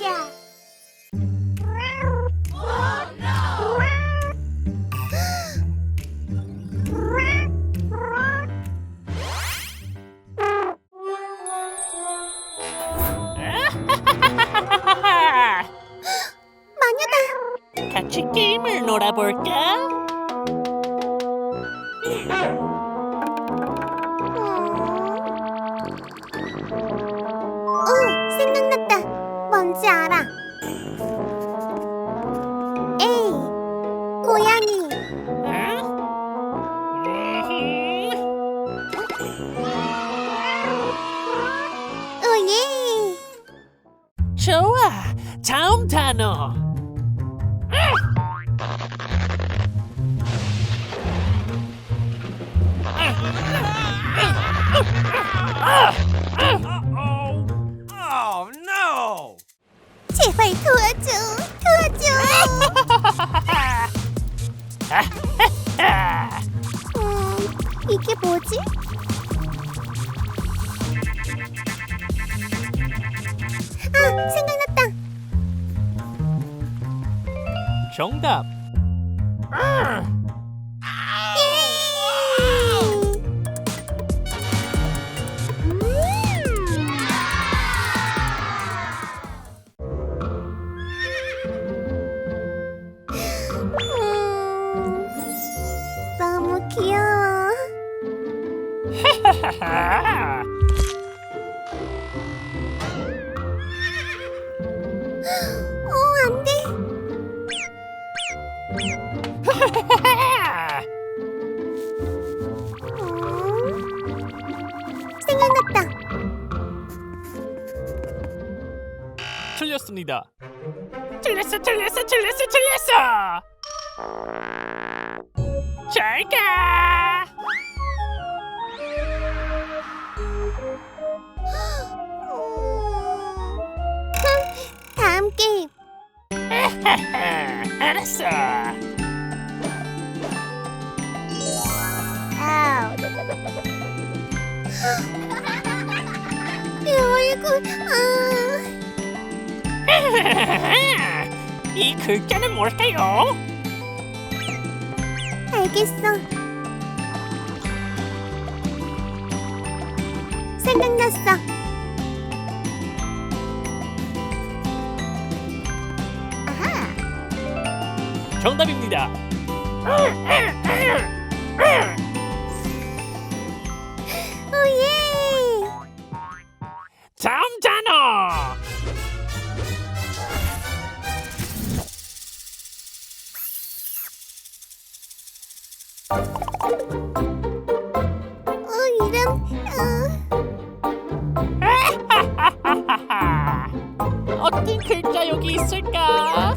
보자. 마녀다. 같이 게임을 놀아볼까? 다 정답. 음, 틀렸습니다. 틀렸어, 틀렸어, 틀렸어, 틀렸어. 잘 가. 음, 다음 게임. 알았어. 아우. 내 얼굴. 아, 이 글자는 뭘까요? 알겠어. 생각났어. 아하. 정답입니다. 어 이름. 어. 어떤 글자 여기 있을까?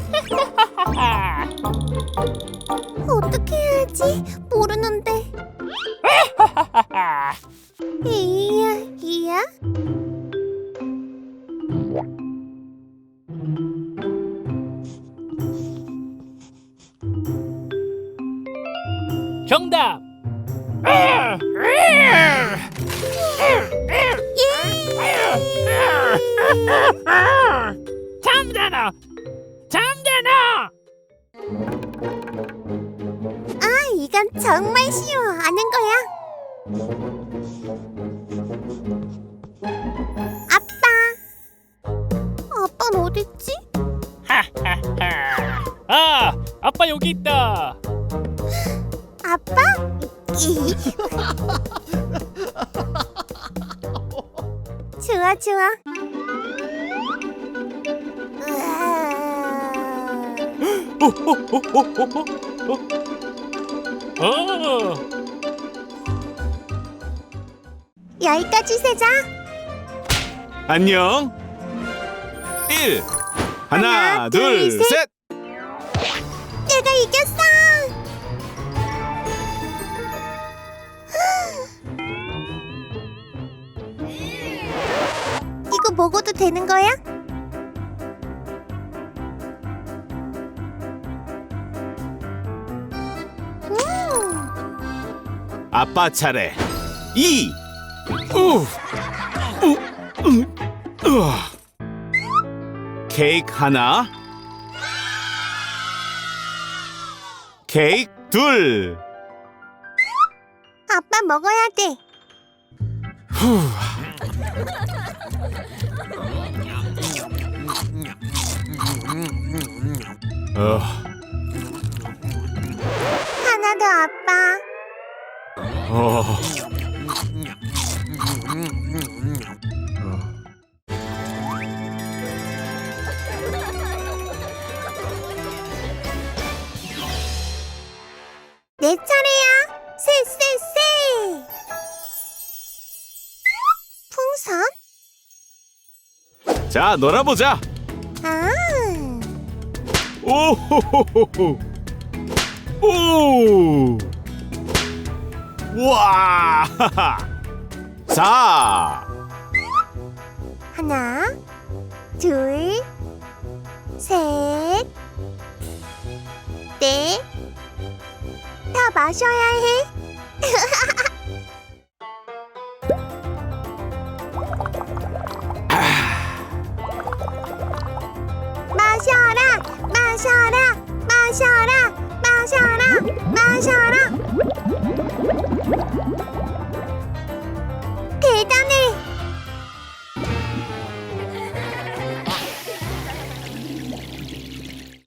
어떻게 해야지? 모르는데. 이야, 이야? 다음 단어. 다음 단어. 아, 이건 정말 쉬워. 아는 거야. 아빠. 아빠는 어딨지? 하하하. 아, 아빠 여기 있다. 아빠? 좋아, 좋아. 아. 어. 여기까지 세자. 안녕. 1 하나, 하나, 둘, 둘, 셋. 셋. 내가 이겼어. 이거 먹어도 되는 거야? 아빠 차례. 2 우. 우. 우. 으아. 케이크 하나 케이크 둘 아빠 먹어야 돼. 어, 하나 더 아빠. 어. 내 차례야. 쎄쎄쎄. 풍선? 자 놀아보자 아. 오호호호호 오 와! 자 하나, 둘, 셋, 넷. 다 마셔야 해. 마셔라, 마셔라, 마셔라, 마셔라, 마셔라. 대단해!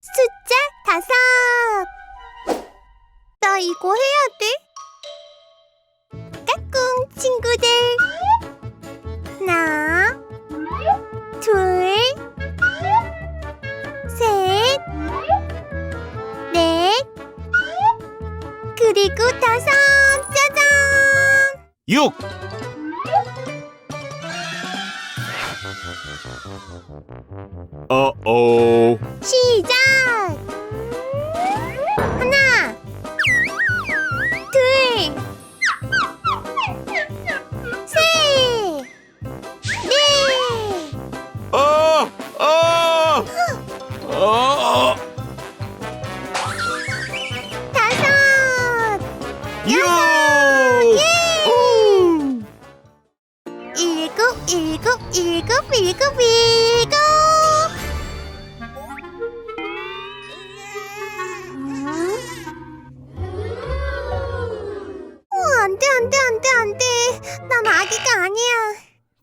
숫자 다섯! 나 이거 해야 돼? 까꿍 친구들! 나 둘, 셋, 넷, 그리고 다섯! 짠! 6 어어 시작! 하나, 둘,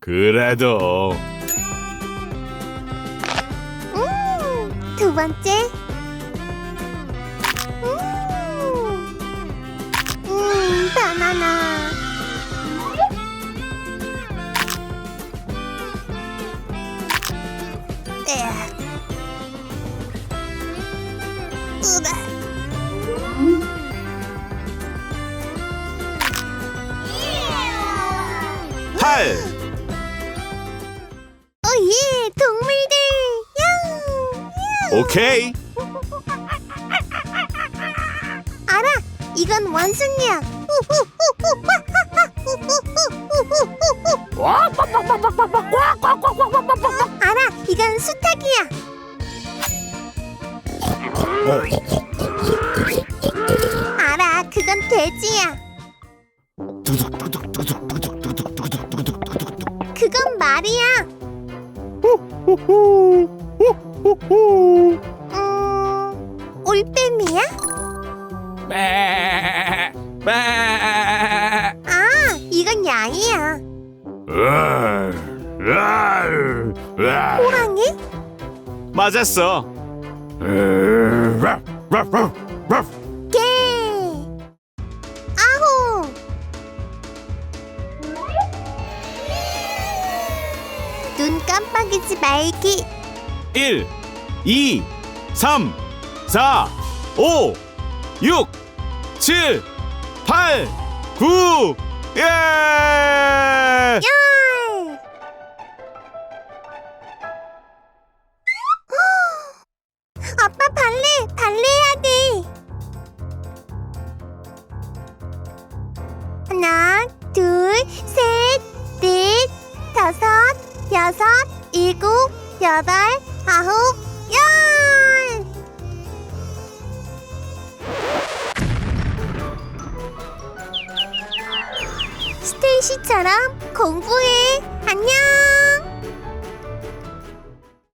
그래도 음, 두 번째. 음, 음, 바나나. 팔오 예, 동물들. 야, 오케이 알아, 이건 원숭이야. 알아, 이건 수탉이야. 알 음, 올빼미야? 빼, 빼. 아, 이건 양이야. 호랑이? 맞았어. 깜빡이지 말기. 1, 2, 3, 4, 5, 6, 7, 8, 9, 예! 여섯, 일곱, 여덟, 아홉, 열. 스테이시처럼 공부해. 안녕.